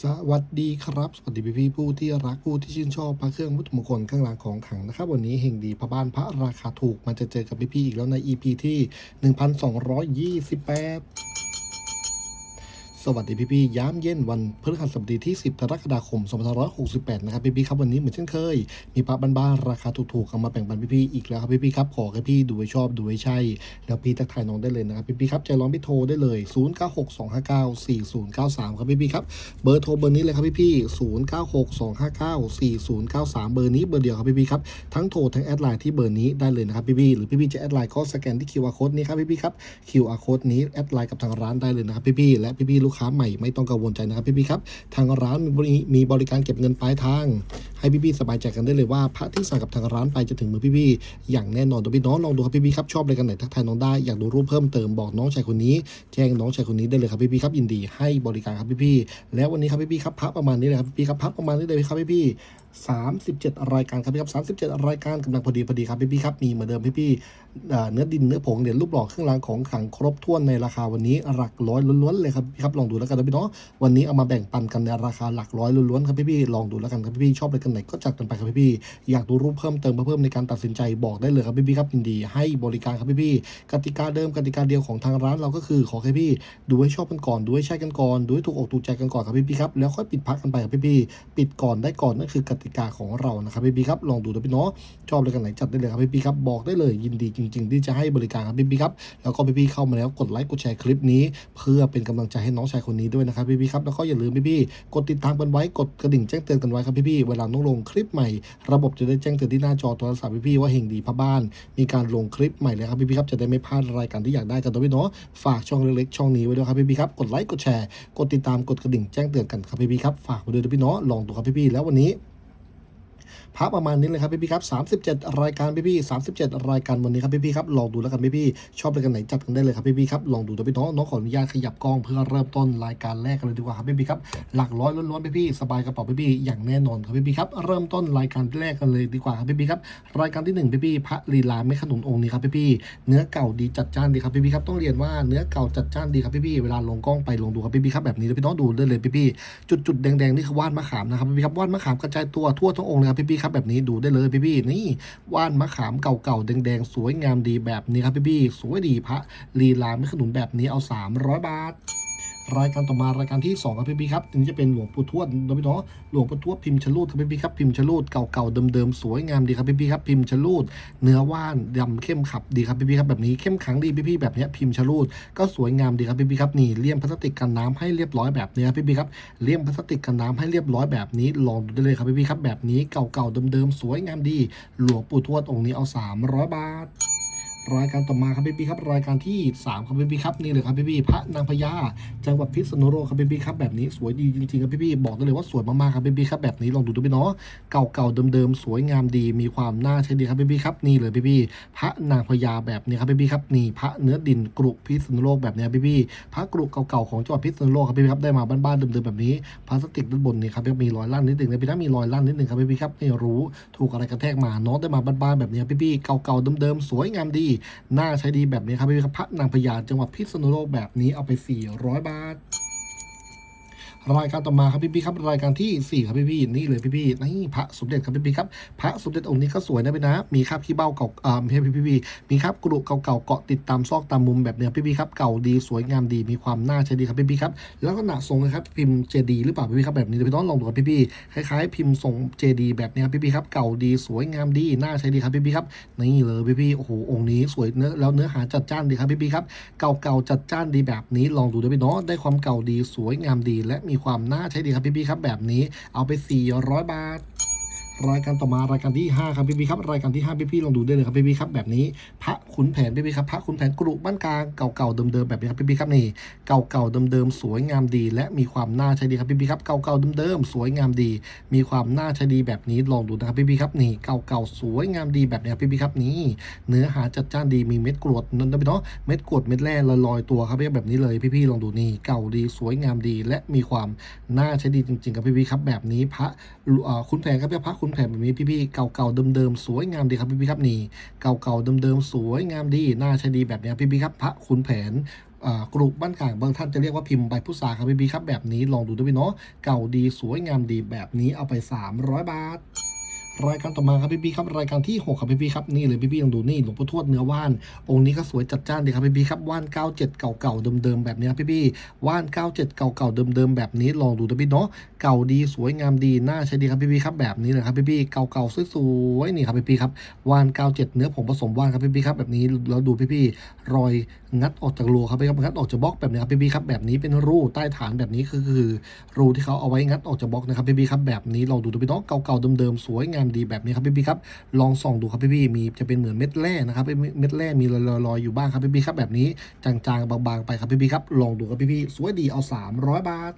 สวัสดีครับ สวัสดีพี่พี่ผู้ที่รักผู้ที่ชื่นชอบพระเครื่องวัตถุมงคลข้างหลังของขลังนะครับ วันนี้เฮงดีพระบ้านพระราคาถูกมันจะเจอกับพี่พี่อีกแล้วใน EP ที่ 1228 สวัสดีพี่ๆย้ำเย็นวันพฤหัสบดีที่ 10กรกฎาคม2568 นะครับพี่ๆครับวันนี้เหมือนเช่นเคย มีพระบ้านๆราคาถูกๆเอามาแบ่งปันพี่ๆอีกแล้วครับพี่ๆครับขอให้พี่ดูให้ชอบดูให้ใช่ แล้วพี่ทักทายน้องได้เลยนะครับพี่ๆครับใจร้อนพี่โทรได้เลย 0962594093 ครับพี่ๆครับเบอร์โทรเบอร์นี้เลยครับพี่พี่0 9 6 2 5 9 4 0 9 3 เบอร์นี้เบอร์เดียวครับพี่พี่ครับทั้งโทรทั้งแอดไลน์ที่เบอร์นี้ได้เลยนะครับพี่พี่หรือพี่พี่จะแอดไลน์ก็สแกนที่ QR code นี้ครับพี่พี่ครับ QR code นี้แอดไลน์กับทางร้านได้เลยนะครับพี่พี่และพี่พี่ลูกค้าใหม่ไม่ต้องกังวลใจนะครับพี่พี่ครับ ทางร้านมีมีบริการเก็บเงินปลายทาง ให้พี่พี่สบายใจกันได้เลยว่าพระที่สั่งกับทางร้านไปจะถึงมือพี่พี่อย่างแน่นอนตัวพี่น้องลองดูครับพี่พี่ครับชอบอะไรกันไหนทักทายน้องได้อยากดูรูปเพิ่มเติมบอกน้องชายคนนี้ แจ้งน้องชายคนนี้ได้เลยครับพี่พี่ครับยินดีให้บริการครับพี่พี่แล้ววันนี้ครับพี่พี่ครับพระประมาณนี้เลยครับพี่พี่ครับพระประมาณนี้เลยครับพี่พี่37 รายการครับพี่ครับ37 รายการกำลังพอดีพอดีครับพี่พี่ครับมีเหมือนเดิมพี่พี่เนื้อดินเนื้อผงเหรียญรูปหล่อเครื่องรางของขลังครบถ้วนในราคาวันนี้หลักร้อยล้วนๆเลยครับพี่ครับองดูแล้วกันนะพี่เนาะวันนี้เอามาแบ่งปันกันในราคาหลักร้อยล้วนๆครับพี่พี่ลองดูแล้วกันครับพี่พี่ชอบอะไรกันไหนก็จัดกันไปครับพี่พี่อยากดูรูปเพิ่มเติมเพิ่มในการตัดสินใจบอกได้เลยครับพี่พี่ครับยินดี ให้บริการครับพี่พี่กติกาเดิมกติกาเดียวของทางร้านเราก็คือขอแค่พี่ดูให้ชอบกันก่อนดูให้ใช่กันก่อนดูให้ถูกอกถูกใจกันก่อนครับพี่พี่ครับแล้วค่อยปิดพักกันไปครับพี่พี่ปิดก่อนได้ก่อนนั่นคือกติกาของเรานะครับพี่พี่ครับลองดูนะพี่เนาะชอบอะไรกันไหนจัดได้เลยครับพี่พี่ครับบอกได้เลยยินดีจริง ๆ ที่จะให้บริการครับพี่พี่ครับแล้วก็พี่พี่เข้ามาแล้วกดไลค์กดแชร์คลิปนี้ เพื่อเป็นกำลังใจให้น้องชายคนนี้ด้วยนะครับพี่พี่ครับแล้วก็อย่าลืมพี่พี่กดติดตามกันไว้กดกระดิ่งแจ้งเตือนกันไว้ครับพี่พี่เวลาน้องลงคลิปใหม่ ระบบจะได้แจ้งเตือนที่หน้าจอโทรศัพท์พี่พี่ว่าเฮงดีพระบ้าน มีการลงคลิปใหม่เลยครับพี่พี่ครับจะได้ไม่พลาดรายการที่อยากได้กันตัวพี่เนาะฝากช่องเล็กๆช่องนี้ไว้ด้วยครับพี่พี่ครับกดไลค์กดแชร์กดติดตามกดกระดิ่งแจ้งเตือนกันครับพี่พี่ครับฝากไว้ด้วยพี่เนาะลองดูครับพี่พี่แล้ววันนี้ พระประมาณนี้เลยครับพี่พี่ครับ 37 รายการพี่พี่37 รายการวันนี้ครับพี่พี่ครับลองดูแล้วกันพี่พี่ชอบรายการไหนจัดกันได้เลยครับพี่พี่ครับลองดูแตัวพี่น้องน้องขออนุญาตขยับกล้องเพื่อเริ่มต้นรายการแรกกันเลยดีกว่าครับพี่พี่ครับหลักร้อยล้วนๆพี่พี่สบายกระเป๋าพี่พี่อย่างแน่นอนครับพี่พี่ครับเริ่มต้นรายการแรกกันเลยดีกว่าครับพี่พี่ครับรายการที่หนึ่งพี่พี่พระลีลาไม่ขนุนองค์นี้ครับพี่พี่เนื้อเก่าดีจัดจ้านดีครับพี่พี่ครับต้องเรียนว่าเนื้อเก่าจัดจ้านดีครับพี่พี่เวลาลงกล้องไปลงดูครับพี่พี่ครับแบบนี้พี่น้องดูได้เลยพี่พี่จุดจุดๆแดงๆนี่คือว่านมะขามนะครับพี่พี่ครับว่านมะขามกระจายตัวทั่วทั้งองค์เลยครับพี่พี่ครับแบบนี้ดูได้เลยพี่พี่นี่ว่านมะขามเก่าๆแดงๆ สวยงามดีแบบนี้ครับพี่พี่สวยดีพระลีลาไม่ขนุนแบบนี้เอา 300 บาท รายการต่อมารายการที่2ครับพี่พี่ครับอันนี้จะเป็นหลวงปู่ทวดนะพี่เนาะหลวงปู่ทวดพิมพ์ชลูดครับพี่พี่ครับพิมพ์ชลูดเก่าๆเดิมๆสวยงามดีครับพี่พี่ครับพิมพ์ชลูดเนื้อว่านดำเข้มขับดีครับพี่พี่ครับแบบนี้เข้มขังดีพี่พี่แบบนี้พิมพ์ชลูดก็สวยงามดีครับพี่พี่ครับนี่เลี่ยมพลาสติกกันน้ำให้เรียบร้อยแบบนี้ยพี่พี่ครับเลี่ยมพลาสติกกันน้ำให้เรียบร้อยแบบนี้ลองดูได้เลยครับพี่พี่ครับแบบนี้เก่าๆเดิมๆสวยงามดี หลวงปู่ทวดองค์นี้เอา 300 บาท รายการต่อมาครับพี่พี่ครับรายการที่ 3ครับพี่พี่ครับนี่เลยครับพี่พี่พระนางพญาจังหวัดพิษณุโลกครับพี่พี่ครับแบบนี้สวยดีจริงๆครับพี่พี่บอกได้เลยว่าสวยมากๆครับพี่พี่ครับแบบนี้ลองดูดูพี่เนาะเก่าๆเดิมๆสวยงามดีมีความน่าใช้ดีครับพี่พี่ครับนี่เลยพี่พี่พระนางพญาแบบนี้ครับพี่พี่ครับนี่พระเนื้อดินกรุพิษณุโลกแบบนี้พี่พี่พระกรุเก่าๆของจังหวัดพิษณุโลกครับพี่พี่ครับได้มาบ้านๆเดิมๆแบบนี้พลาสติกด้านบนนี่ครับมีรอยลั่นนิดนึงนะพี่นะมีรอยลั่นนิดนึงครับพี่พี่ครับไม่รู้ถูกอะไรกระแทกมาเนาะได้มาบ้านๆแบบนี้พี่พี่เก่าๆเดิมๆสวยงามดีน่าใช้ดีแบบนี้ครับพี่ครับพระนางพญาจังหวัดพิษณุโลกแบบนี้เอาไป 400 บาท รายการต่อมาครับพี่พี่ครับรายการที่ 4 ครับพี่พี่นี่เลยพี่พี่นี่พระสมเด็จครับพี่พี่ครับพระสมเด็จองค์นี้ก็สวยนะพี่นะ มีคราบขี้เบ้าเก่าอ่าพี่พี่พี่มีคราบกรุเก่าๆเกาะติดตามซอกตามมุมแบบเนี้ยพี่พี่ครับเก่าดีสวยงามดีมีความน่าใช้ดีครับพี่พี่ครับแล้วก็หนาทรงนะครับพิมพ์เจดีหรือเปล่าพี่พี่ครับแบบนี้เดี๋ยวพี่ต้องลองดูครับพี่พี่คล้ายๆ พิมพ์ทรงเจดีแบบเนี้ยพี่พี่ครับเก่าดีสวยงามดีน่าใช้ดีครับพี่พี่ครับนี่เลยพี่พี่โอ้โหองค์นี้สวยเนื้อแล้วเนื้อหาจัดจ้านดีครับพี่พี่ครับเก่าๆจัดจ้านดีแบบนี้ลองดูด้วยพี่เนาะได้ความเก่าดีสวยงามดีและมีมีความน่าใช้ดีครับพี่ๆครับแบบนี้เอาไป 400 บาท รายการต่อมารายการที่ 5 ครับพี่ๆครับรายการที่ 5 พี่ๆลองดูได้เลยครับพี่ๆครับแบบนี้พระขุนแผนพี่ๆครับพระขุนแผนกรุบ้านกลางเก่าๆเดิมๆแบบนี้ครับพี่ๆครับนี่เก่าๆเดิมๆสวยงามดี และมีความน่าใช้ดีครับพี่ๆครับเก่าๆเดิมๆสวยงามดี มีความน่าใช้ดีแบบนี้ลองดูนะครับพี่ๆครับนี่เก่าๆสวยงามดีแบบนี้ครับพี่ครับนี่เนื้อหาจัดจ้านดีมีเม็ดกรวดนั่นนะพี่เนาะเม็ดกรวดเม็ดแร่ลอยๆตัวครับพี่แบบนี้เลยพี่ๆลองดูนี่เก่าดีสวยงามดี และมีความน่าใช้ดีจริง ๆ ครับพี่ๆครับแบบนี้พระเอ่อขุนแผนครับพี่พระขุนแผนแบบนี้พี่ๆเก่าๆเดิมๆสวยงามดีครับพี่ๆครับนี่เก่าๆเดิมๆสวยงามดีน่าใช้ดีแบบนี้พี่ๆครับพระขุนแผนกรุบ้านกลางบางท่านจะเรียกว่าพิมพ์ใบพุทราครับพี่ๆครับแบบนี้ลองดูด้วยเนาะเก่าดีสวยงามดีแบบนี้เอาไป 300 บาท รายการต่อมาครับพี่พี่ครับรายการที่6ครับพี่พี่ครับนี่เลยพี่พี่ลองดูนี่หลวงปู่ทวดเนื้อว่าน องค์นี้ก็สวยจัดจ้านดีครับพี่พี่ครับว่าน 97 เก่าๆเดิมๆแบบนี้ครับพี่พี่ว่าน 97 เก่าๆเดิมๆแบบนี้ลองดูนะพี่เนาะเก่าดีสวยงามดีน่าใช้ดีครับพี่พี่ครับแบบนี้เลยครับพี่พี่เก่าๆสวยๆนี่ครับพี่พี่ครับว่าน 97 เนื้อผงผสมว่านครับพี่พี่ครับแบบนี้แล้วดูพี่พี่รอย งัดออกจากรูครับไปครับงัดออกจากบล็อกแบบนี้ครับพี่พี่ครับแบบนี้เป็นรูใต้ฐานแบบนี้คือคือ รูที่เขาเอาไว้งัดออกจากบล็อกนะครับพี่พี่ครับแบบนี้ลองดูตัวพี่น้องเก่าๆเดิมๆสวยงามดีแบบนี้ครับพี่พี่ครับลองส่องดูครับพี่พี่มีจะเป็นเหมือนเม็ดแร่นะครับเม็ดแร่มีลอยๆอยู่บ้างครับพี่พี่ครับแบบนี้จางๆบางๆไปครับพี่พี่ครับลองดูครับพี่พี่สวยดีเอา 300 บาท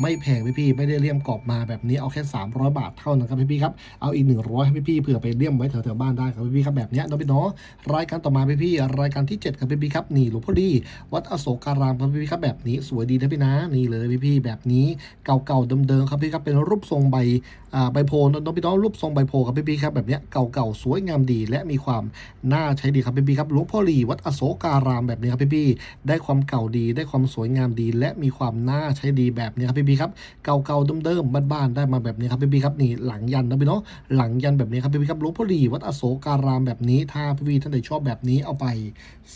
ไม่แพงพี่พี่ไม่ได้เลี่ยมกรอบมาแบบนี้เอาแค่ 300 บาทเท่านั้นครับพี่พี่ครับเอาอีก 100ให้พี่พี่เผื่อไปเลี่ยมไว้แถวๆบ้านได้ครับพี่พี่ครับแบบนี้น้องพี่น้องรายการต่อมาพี่พี่รายการที่ 7 ครับพี่พี่ครับนี่หลวงพ่อดี วัดอโศการามครับพี่พี่ครับแบบนี้สวยดีนะพี่นะนี่เลยพี่พี่แบบนี้เก่าๆเดิมๆครับพี่ครับเป็นรูปทรงใบ ใบโพน้องพี่น้องรูปทรงใบโพครับพี่พี่ครับแบบเนี้ยเก่าๆสวยงามดี และมีความน่าใช้ดีครับพี่พี่ครับหลวงพ่อหลีวัดอโศการามแบบนี้ครับพี่พี่ได้ความเก่าดีได้ความสวยงามดี และมีความน่าใช้ดีแบบนี้ครับพี่พี่ครับเก่าๆเดิมๆบ้านๆได้มาแบบนี้ครับพี่พี่ครับนี่หลังยันนะพี่เนาะหลังยันแบบนี้ครับพี่พี่ครับหลวงพ่อหลีวัดอโศการามแบบนี้ถ้าพี่พี่ท่านใดชอบแบบนี้เอาไป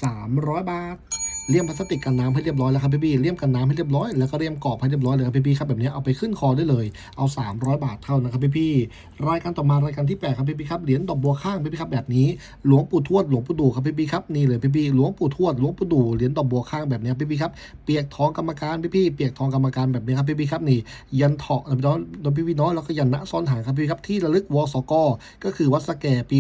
300 บาท เลี่ยมพลาสติกกันน้ำให้เรียบร้อยแล้วครับพี่พี่เลี่ยมกันน้ำให้เรียบร้อยแล้วก็เลี่ยมกรอบให้เรียบร้อยเลยครับพี่พี่ครับแบบนี้เอาไปขึ้นคอได้เลยเอา 300 บาทเท่านะครับพี่พี่รายการต่อมารายการที่8ครับพี่พี่ครับเหรียญดอกบัวข้างพี่พี่ครับแบบนี้หลวงปู่ทวดหลวงปู่ดูครับพี่พี่ครับนี่เลยพี่พี่หลวงปู่ทวดหลวงปู่ดูเหรียญดอกบัวข้างแบบนี้พี่พี่ครับเปียกทองกรรมการพี่พี่เปียกทองกรรมการแบบนี้ครับพี่พี่ครับนี่ยันเถาะนะพี่น้องพี่พี่น้องแล้วก็ยันณซ่อนหางครับพี่พี่ครับที่ระลึกวสกก็คือวัดสแกปี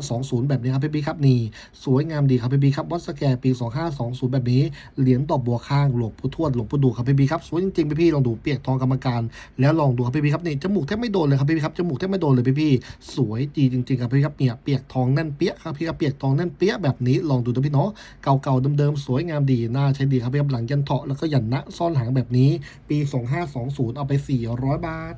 2520 แบบนี้ครับพี่พี่ครับนี่สวยงามดีครับพี่พี่ครับวัดสแกปี 2520 แบบนี้เหรียญดอกบัวข้างหลวงปู่ทวดหลวงปู่ดูครับพี่พี่ครับสวยจริงๆพี่พี่ลองดูเปียกทองกรรมการ แล้วลองดูครับพี่พี่ครับนี่จมูกแทบไม่โดนเลยครับพี่พี่ครับจมูกแทบไม่โดนเลยพี่พี่สวยดีจริงๆครับพี่ครับเนี่ยเปียกทองแน่นเปี้ยครับพี่ครับเปียกทองแน่นเปี้ยแบบนี้ลองดูนะพี่เนาะเก่าๆเดิมๆสวยงามดีน่าใช้ดีครับพี่ครับหลังยันเถาะแล้วก็ยันณซ่อนหางแบบนี้ ปี 2520 เอาไป 400 บาท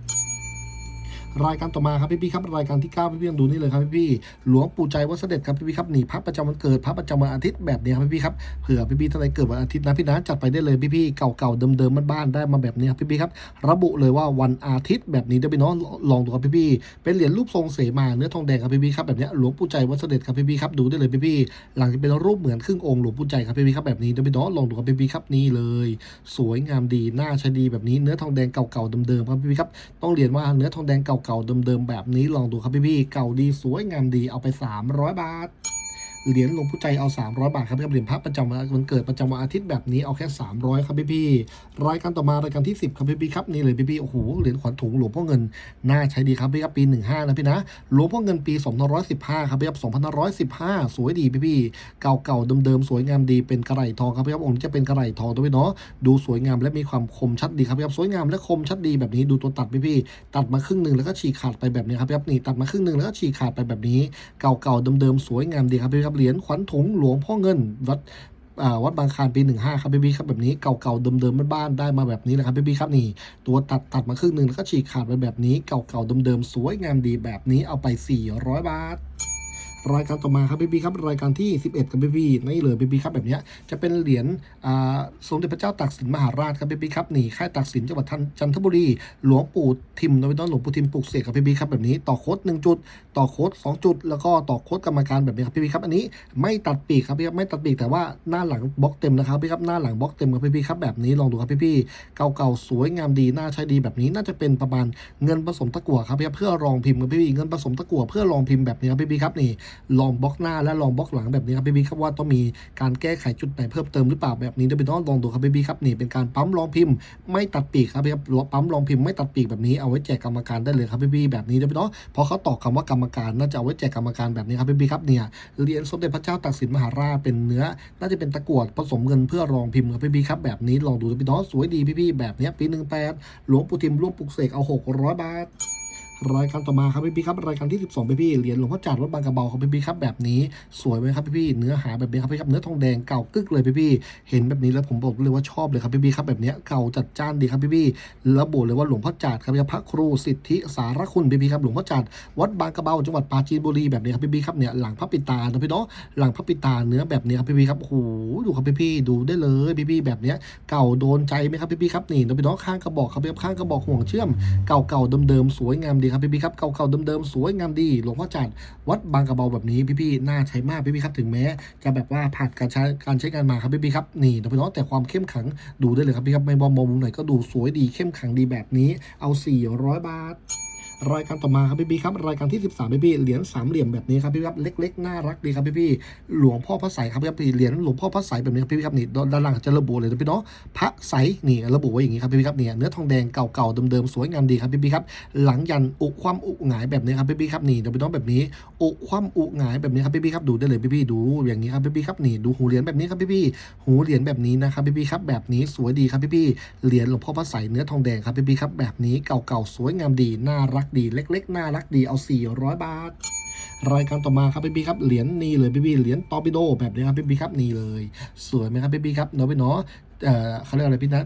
รายการต่อมาครับพี่พี่ครับรายการที่9พี่พี่ยังดูนี่เลยครับพี่พี่หลวงปู่ใจวัดเสด็จครับพี่พี่ครับหนีพระประจำวันเกิดพระประจำวันอาทิตย์แบบนี้ครับพี่พี่ครับเผื่อพี่พี่ท่านใดเกิดวันอาทิตย์นะพี่นะจัดไปได้เลยพี่พี่เก่าๆเดิมๆบ้านๆได้มาแบบนี้ครับพี่พี่ครับระบุเลยว่าวันอาทิตย์แบบนี้เดี๋ยวพี่น้องลองดูครับพี่พี่เป็นเหรียญรูปทรงเสมาเนื้อทองแดงครับพี่พี่ครับแบบนี้หลวงปู่ใจวัดเสด็จครับพี่พี่ครับดูได้เลยพี่พี่หลังจะเป็นรูปเหมือนครึ่งองค์หลวงปู่ใจครับพี่พี่ครับแบบนี้เดี๋ยวพี่น้องลองดูครับพี่พี่ครับนี่เลย สวยงามดีน่าใช้ดีแบบนี้เนื้อทองแดงเก่าๆเดิมๆครับพี่พี่ครับต้องเรียนว่าเนื้อทองแดงเก่าๆเดิมๆแบบนี้ลองดูครับพี่ๆเก่าดีสวยงามดีเอาไป 300 บาท เหรียญหลวงปู่ใจเอา 300 บาทครับพี่ครับเหรียญพระประจำวันเกิดประจำวันอาทิตย์แบบนี้เอาแค่ 300 ครับพี่ๆรายการต่อมารายการที่ 10 ครับพี่ๆครับนี่เลยพี่ๆโอ้โหเหรียญขวัญถุงหลวงพ่อเงินน่าใช้ดีครับพี่ครับปี 15 นะพี่นะหลวงพ่อเงินปี 2515 ครับพี่ครับ2515 สวยดีพี่ๆเก่าๆเดิมๆสวยงามดีเป็นกระไรทองครับพี่ครับองค์จะเป็นกระไรทองด้วยเนาะดูสวยงามและมีความคมชัดดีครับพี่ครับสวยงามและคมชัดดีแบบนี้ดูตัวตัดพี่ๆตัดมาครึ่งหนึ่งแล้วก็ฉีกขาดไปแบบนี้ครับพี่ครับนี่ตัดมาครึ่งหนึ่งแล้วก็ฉีกขาดไปแบบนี้เก่าๆเดิมๆสวยงามดีครับพี่ครับเหรียญขวัญถุงหลวงพ่อเงินวัดวัดบางคานปี 15 ครับพี่บีครับแบบนี้เก่าๆเดิมๆบ้านๆได้มาแบบนี้แหละครับพี่บีครับนี่ ตัวตัดตัดมาครึ่งหนึ่งแล้วก็ฉีกขาดไปแบบนี้เก่าๆเดิมๆสวยงามดีแบบนี้เอาไป 400 บาท รายการต่อมาครับพี่พีครับรายการที่ 11ครับพี่พีนี่เลยพี่พีครับแบบนี้จะเป็นเหรียญสมเด็จพระเจ้าตากสินมหาราชครับพี่พีครับนี่ค่ายตากสินจังหวัดจันทบุรี หลวงปู่ทิมนะพี่น้องหลวงปู่ทิมปลูกเสกครับพี่พีครับแบบนี้ต่อโค้ดหนึ่งจุด ต่อโค้ดสองจุด แล้วก็ต่อโค้ดกรรมการแบบนี้ครับพี่พีครับอันนี้ไม่ตัดปีกครับพี่ครับไม่ตัดปีกแต่ว่าหน้าหลังบล็อกเต็มนะครับพี่ครับหน้าหลังบล็อกเต็มครับพี่พีครับแบบนี้ลองดูครับพี่พี่เก่าๆสวยงามดีน่าใช้ดีแบบนี้น่าจะเป็นประมาณเงินผสมตะกั่วครับพี่ครับเพื่อรองพิมพ์ครับพี่พีเงินผสมตะกั่วเพื่อรองพิมพ์แบบนี้ครับพี่พีครับนี่ลองบล็อกหน้าและลองบล็อกหลังแบบนี้ครับพี่พี่ครับว่าต้องมีการแก้ไขจุดไหนเพิ่มเติมหรือเปล่าแบบนี้เดี๋ยวพี่น้องลองดูครับพี่พี่ครับนี่เป็นการปั๊มรองพิมพ์ไม่ตัดปีกครับพี่ครับปั๊มรองพิมพ์ไม่ตัดปีกแบบนี้เอาไว้แจกกรรมการได้เลยครับพี่พี่แบบนี้เดี๋ยวพี่น้องพอเขาตอกคำว่ากรรมการน่าจะเอาไว้แจกกรรมการแบบนี้ครับพี่พี่ครับเนี่ยเหรียญสมเด็จพระเจ้าตากสินมหาราชเป็นเนื้อ น่าจะเป็นตะกรวดผสมเงินเพื่อรองพิมพ์ครับพี่พี่ครับแบบนี้ลองดูพี่น้องสวยดีพี่พี่แบบนี้ปีหนึ่งแปดหลวงปู่ทิมร่วมปลุกเสกเอาหกร้อยบาท รายการต่อมาครับพี่พี่ครับรายการที่ 12พี่พี่เหรียญหลวงพ่อจาดวัดบางกระเบาครับพี่พี่ครับแบบนี้สวยไหมครับพี่พี่เนื้อหาแบบนี้ครับพี่ครับเนื้อทองแดงเก่ากึกเลยพี่พี่เห็นแบบนี้แล้วผมบอกเลยว่าชอบเลยครับพี่พี่ครับแบบเนี้ยเก่าจัดจ้านดีครับพี่พี่ระบุเลยว่าหลวงพ่อจาดครับพระครูสิทธิสารคุณพี่พี่ครับหลวงพ่อจาดวัดบางกระเบาจังหวัดปราจีนบุรีแบบนี้ครับพี่พี่ครับเนี่ยหลังพระปิตานะพี่เนาะหลังพระปิตาเนื้อแบบนี้ครับพี่พี่ครับโอ้โหดูครับพี่พี่ดูได้เลยพี่พี่แบบเนี้ยเก่าโดนใจไหมครับพี่พี่ครับนี่นะพี่เนาะข้างกระบอกครับพี่ครับข้างกระบอกห่วงเชื่อมเก่าๆเดิมๆสวยงามดีครับพี่ๆครับเก่าๆเดิมๆสวยงามดีหลวงพ่อจันวัดบางกระเบาแบบนี้พี่ๆน่าใช้มากพี่ๆครับถึงแม้ จะแบบว่าผ่านการใช้การใช้งานมาครับพี่ๆครับนี่นะพี่น้องแต่ความเข้มขังดูได้เลยครับพี่ครับไม่บอมบอมุมไหนก็ดูสวยดีเข้มขังดีแบบนี้เอา 400 บาท รายการต่อมาครับพี่ๆครับรายการที่ 13พี่ๆเหรียญสามเหลี่ยมแบบนี้ครับพี่ๆครับเล็ก ๆ น่ารักดีครับพี่ๆหลวงพ่อพระใสครับพี่ครับเหรียญหลวงพ่อพระใสแบบนี้ครับพี่ครับนี่ด้านล่างจะระบุเลยนะพี่เนาะพระใสนี่ระบุไว้อย่างนี้ครับพี่ๆครับเนี่ยเนื้อทองแดงเก่าๆเดิมๆสวยงามดีครับพี่ๆครับหลังยันอุความอุหงายแบบนี้ครับพี่ๆครับนี่นะพี่น้องแบบนี้อุความอุหงายแบบนี้ครับพี่ๆครับดูได้เลยพี่ๆดูอย่างนี้ครับพี่ๆครับนี่ดูหูเหรียญแบบนี้ครับพี่ๆหูเหรียญแบบนี้นะครับพี่ๆครับแบบนี้สวยดีครับพี่ๆเหรียญหลวงพ่อพระใสเนื้อทองแดงครับพี่ๆครับแบบนี้เก่าๆสวยงามดีน่ารักดีเล็กๆน่ารักดีเอา 400 บาท รายการต่อมาครับพี่พี่ครับเหรียญนี่เลยพี่พี่เหรียญตอปิโดแบบนี้ครับพี่พี่ครับนี่เลย สวยไหมครับพี่พี่ครับเนาะพี่เนาะเอ่อเขาเรียกอะไรพี่นะ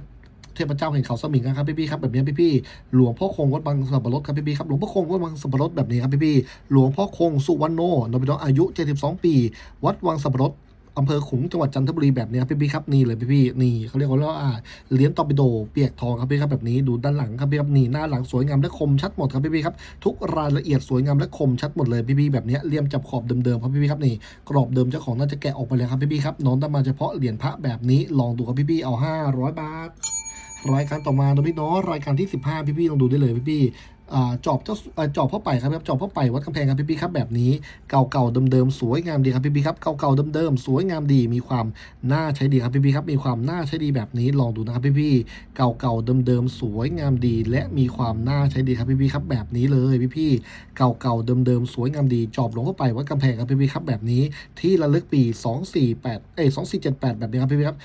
เทพเจ้าแห่งเขาสมิงครับพี่พี่ครับแบบนี้พี่พี่หลวงพ่อคงวัดบางสับปะรดครับพี่พี่ครับหลวงพ่อคงวัดบางสับปะรดแบบนี้ครับพี่พี่หลวงพ่อคงสุวรรณโนเนาะพี่เนาะอายุ 72 ปี วัดวังสับปะรด อำเภอขุงจังหวัดจันทบุรีแบบนี้ครับพี่พี่ครับนี่เลยพี่พี่นี่เขาเรียกว่าอ่าเหรียญตอร์ปิโดเปียกทองครับพี่ครับแบบนี้ดูด้านหลังครับพี่ครับนี่หน้าหลังสวยงามและคมชัดหมดครับพี่พี่ครับทุกรายละเอียดสวยงามและคมชัดหมดเลยพี่ๆแบบนี้เลี่ยมจับขอบเดิมๆครับพี่ๆครับนี่กรอบเดิมเจ้าของน่าจะแกะออกไปเลยครับพี่ๆครับน้องได้มาเฉพาะเหรียญพระแบบนี้ลองดูครับพี่ๆเอา 500 บาทรายการต่อมานะพี่เน้องรายการที่ 15 พี่ๆลองดูได้เลยพี่ๆอ่ จอบเจ้าจอบพ่อไปครับจอบพ่อไปวัดกำแพงครับพี่ๆครับแบบนี้เก่าๆเดิมๆสวยงามดีครับพี่ๆครับเก่าๆเดิมๆสวยงามดีมีความน่าใช้ดีครับพี่ๆครับมีความน่าใช้ดีแบบนี้ลองดูนะครับพี่ๆเก่าๆเดิมๆสวยงามดี และมีความน่าใช้ดีครับพี่ๆครับแบบนี้เลยพี่ๆเก่าๆเดิมๆสวยงามดีจอบหลวงเข้าไปวัดกำแพงครับพี่ๆครับแบบนี้ที่ระลึกปี 248เอ้ย2478 แบบนี้ครับพี่ๆครับ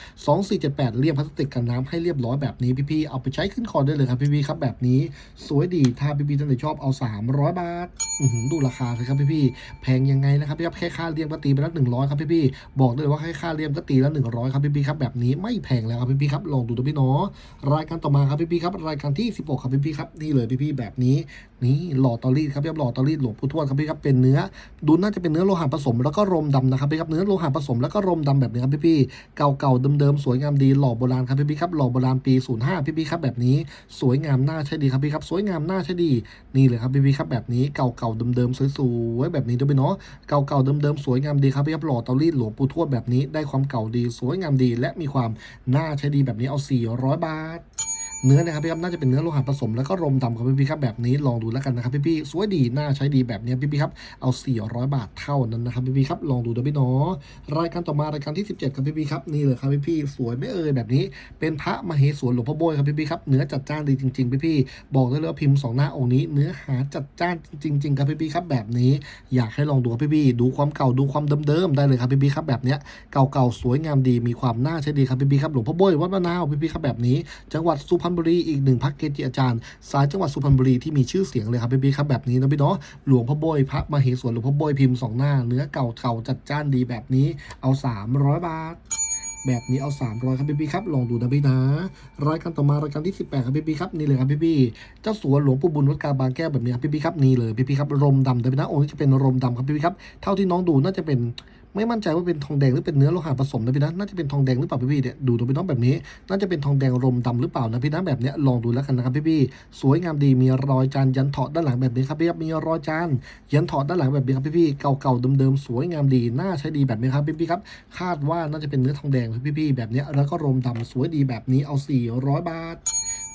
2478เรียบพลาสติกกันน้ำให้เรียบร้อยแบบนี้พี่ๆเอาไปใช้ขึ้นคอได้เลยครับพี่ๆครับแบบนี้สวยดีถ้าพี่ๆท่านไหนชอบเอา 300 บาทอื้อหือดูราคาเลยครับพี่ๆแพงยังไงนะครับพี่ครับแค่ค่าเรียมก็ตีไปแล้ว100 ครับพี่ๆบอกได้เลยว่าแค่ค่าเรียมก็ตีแล้ว 100 ครับพี่ๆครับแบบนี้ไม่แพงแล้วครับพี่ๆครับลองดูตัวพี่เนาะรายการต่อมาครับพี่ๆครับรายการที่ 16 ครับพี่ๆครับนี่เลยพี่ๆแบบนี้นี่หล่อเตอรี่ครับพี่ครับหล่อเตอรี่หลวงปู่ทวดครับพี่ครับเป็นเนื้อดูน่าจะเป็นเนื้อโลหะผสม แล้วก็รมดำนะครับพี่ครับเนื้อโลหะผสมแล้วก็รมดำแบบนี้ครับพี่พี่เก่าๆเดิมๆสวยงามดีหล่อโบราณครับพี่พี่ครับหล่อโบราณปี 05 พี่พี่ครับแบบนี้สวยงามน่าใช้ดีครับพี่ครับสวยงามน่าใช้ดีนี่เลยครับพี่พี่ครับแบบนี้เก่าๆเดิมๆสวยๆแบบนี้ด้วยเนาะเก่าๆเดิมๆสวยงามดีครับพี่ครับหล่อเตารีดหลวงปู่ทวดแบบนี้ได้ความเก่าดีสวยงามดี และมีความน่าใช้ดีแบบนี้เอา 400 บาท เนื้อนะครับพี่ครับน่าจะเป็นเนื้อโลหะผสมแล้วก็รมดำครับพี่ๆครับแบบนี้ลองดูแล้วกันนะครับพี่ๆสวยดีน่าใช้ดีแบบนี้พี่ๆครับเอา 400 บาทเท่านั้นนะครับพี่ๆครับลองดูนะพี่เนาะรายการต่อมารายการที่ 17ครับพี่ๆครับนี่เลยครับพี่ๆสวยไม่เอ่ยแบบนี้ เป็นพระมเหสวนหลวงพ่อโบยครับพี่ๆครับเนื้อจัดจ้านดีจริงๆพี่ๆบอกได้เลยว่าพิมพ์สองหน้าองค์นี้ เนื้อหาจัดจ้านจริง ๆ ครับพี่ๆครับแบบนี้อยากให้ลองดูครับพี่ๆดูความเก่าดูความเดิมๆได้เลยครับพี่ๆครับแบบเนี้ยเก่าๆสวยงามดีมีความน่าใช้ดีครับพี่ๆครับหลวงพ่อโบยวัดมะนาวพี่ๆครับแบบนี้จังหวัดสุพรรณบุรีอีกหนึ่งพักเกจิอาจารย์สายจังหวัดสุพรรณบุรีที่มีชื่อเสียงเลยครับพี่ๆครับแบบนี้นะพี่เนาะหลวงพ่อโบยพระมเหสวนหลวงพ่อโบยพิมพ์สองหน้า เนื้อเก่าเก่าจัดจ้านดีแบบนี้เอา 300 บาทแบบนี้เอา 300 ครับพี่ๆครับลองดูนะพี่นะ รายการต่อมารายการที่ 18 ครับพี่ๆครับนี่เลยครับพี่ๆเจ้าสัวหลวงปู่บุญวัดกาบางแก้วแบบนี้ครับพี่ๆครับนี่เลยพี่ๆครับรมดำแต่พี่นะองค์นี้จะเป็นรมดำครับพี่ๆครับเท่าที่น้องดูน่าจะเป็น ไม่มั่นใจว่าเป็นทองแดงหรือเป็นเนื้อโลหะผสมนะพี่นะน่าจะเป็นทองแดงหรือเปล่าพี่พี่เนี่ยดูตัวพี่น้องแบบนี้น่าจะเป็นทองแดงรมดำหรือเปล่านะพี่นะแบบเนี้ยลองดูแล้วกันนะครับพี่พี่สวยงามดีมีรอยจานยันเถาะด้านหลังแบบนี้ครับพี่ครับมีรอยจานยันเถาะด้านหลังแบบนี้ครับพี่พี่เก่าๆเดิมๆสวยงามดีน่าใช้ดีแบบนี้ครับพี่พี่ครับคาดว่าน่าจะเป็นเนื้อทองแดงพี่พี่แบบเนี้ยแล้วก็รมดำสวยดีแบบนี้เอา 400 บาท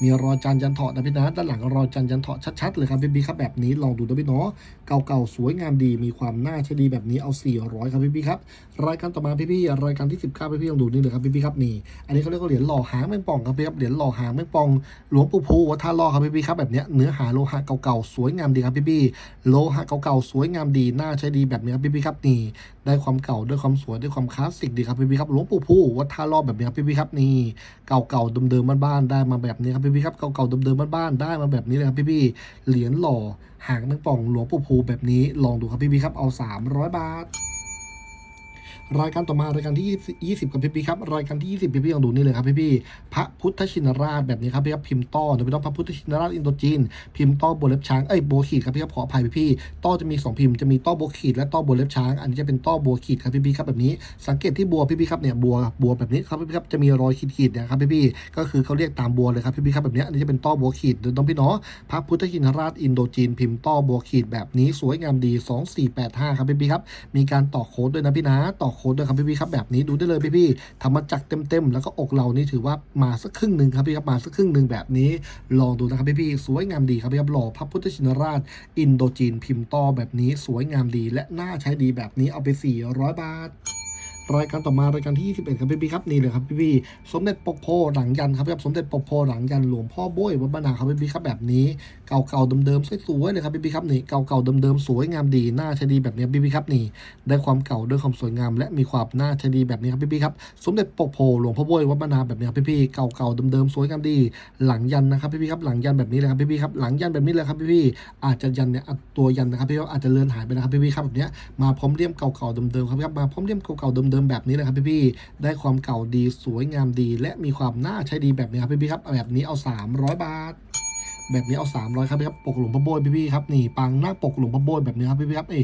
มีรอยจานยันเถาะนะพี่นะด้านหลังรอยจานยันเถาะชัดๆเลยครับพี่พี่ครับแบบนี้ลองดูนะพี่เนาะเก่าๆสวยงามดีมีความน่าใช้ดีแบบนี้เอา 400 ครับพี่พี่ครับรายการต่อมาพี่พี่ๆรายการที่19พี่พี่ๆลองดูนี่เลยครับพี่พี่ครับนี่อันนี้เขาเรียกว่าเหรียญหล่อหางแมงป่องครับพี่ครับเหรียญหล่อหางแมงป่อง หลวงปู่ภูวัดท่าล่อครับพี่พี่ครับแบบนี้เนื้อหาโลหะเก่าๆสวยงามดีครับพี่พี่โลหะเก่าๆสวยงามดีน่าใช้ดีแบบนี้ครับพี่พี่ครับนี่ ได้ความเก่าด้วยความสวยด้วยความคลาสสิกดีครับพี่พี่ครับหลวงปู่ภูวัดท่าล่อแบบนี้ครับพี่พี่ครับนี่เก่าๆเดิมๆบ้านๆได้มาแบบนี้ครับพี่พี่ครับเก่าๆเดิมๆบ้านๆได้มาแบบนี้เลยครับพี่พี่เหรียญหล่อหางแมงป่องหลวงปู่ภูแบบนี้ลองดูครับพี่พี่ครับเอา 300 บาท รายการต่อมารายการที่ 20 กับพี่พี่ครับรายการที่ 20 พี่พี่ลองดูนี่เลยครับพี่พี่พระพุทธชินราชแบบนี้ครับพี่ครับพิมพ์ต้อเดี๋ยวพี่ต้องพระพุทธชินราชอินโดจีน พิมพ์ต้อโบเล็บช้างเอ้ยโบขีดครับพี่ครับขออภัยพี่พี่ต้อจะมี 2 พิมพ์จะมีต้อโบขีดและต้อโบเล็บช้าง อันนี้จะเป็นต้อโบขีดครับพี่พี่ครับแบบนี้สังเกตที่บัวพี่พี่ครับเนี่ยบัวบัวแบบนี้ครับพี่พี่ครับจะมีรอยขีดขีดๆเนี่ยครับพี่พี่ก็คือเขาเรียกตามบัวเลยครับพี่พี่ครับแบบนี้อันนี้จะเป็นต้อโบขีดน้องพี่เนาะพระพุทธชินราชอินโดจีน พิมพ์ต้อบัวขีดแบบนี้สวยงามดี 2485 ครับพี่พี่ครับมีการต่อโค้ดด้วยนะพี่นะต่อโค้ดด้วยครับพี่ๆครับแบบนี้ดูได้เลยพี่ๆทำมาจากเต็มๆแล้วก็อกเรานี่ถือว่ามาสักครึ่งหนึ่งครับพี่ครับมาสักครึ่งหนึ่งแบบนี้ ลองดูนะครับพี่ๆสวยงามดีครับพี่ครับหล่อพระพุทธชินราช อินโดจีนพิมพ์ต่อแบบนี้สวยงามดี และน่าใช้ดีแบบนี้เอาไป 400 บาท รายการต่อมารายการที่ 21 ครับพี่ๆครับนี่เลยครับพี่ๆสมเด็จปกโพหลังยันครับพี่ครับสมเด็จปกโพหลังยันหลวงพ่อโบ้ยวัดบ้านนาครับพี่ๆครับแบบนี้เก่าๆเดิมๆสวยๆเลยครับพี่ๆครับนี่เก่าๆเดิมๆสวยงามดีน่าใช้ดีแบบนี้พี่ๆครับนี่ได้ความเก่าด้วยความสวยงาม และมีความน่าใช้ดีแบบนี้ครับพี่ๆครับสมเด็จปกโพหลวงพ่อโบ้ยวัดบ้านนาแบบนี้ครับพี่ๆเก่าๆเดิมๆสวยงามดี หลังยันนะครับพี่ๆครับหลังยันแบบนี้เลยครับพี่ๆครับหลังยันแบบนี้เลยครับพี่ๆอาจจะยันเนี่ยตัวยันนะครับพี่ๆอาจจะเลือนหายไปนะครับพี่ๆครับแบบเนี้ยมาพร้อมเลี่ยมเก่าๆเดิมๆครับพี่ครับมาพร้อมเลี่ยมเก่าๆเดิมๆแบบนี้เลยครับพี่ๆได้ความเก่าดีสวยงามดี และมีความน่าใช้ดีแบบนี้ครับพี่ๆครับแบบนี้เอา 300 บาทแบบนี้เอา 300 ครับพี่ครับปกหลวงพ่อโบยพี่ๆครับนี่ปางหน้าปกหลวงพ่อโบยแบบนี้ครับพี่ๆครับเอ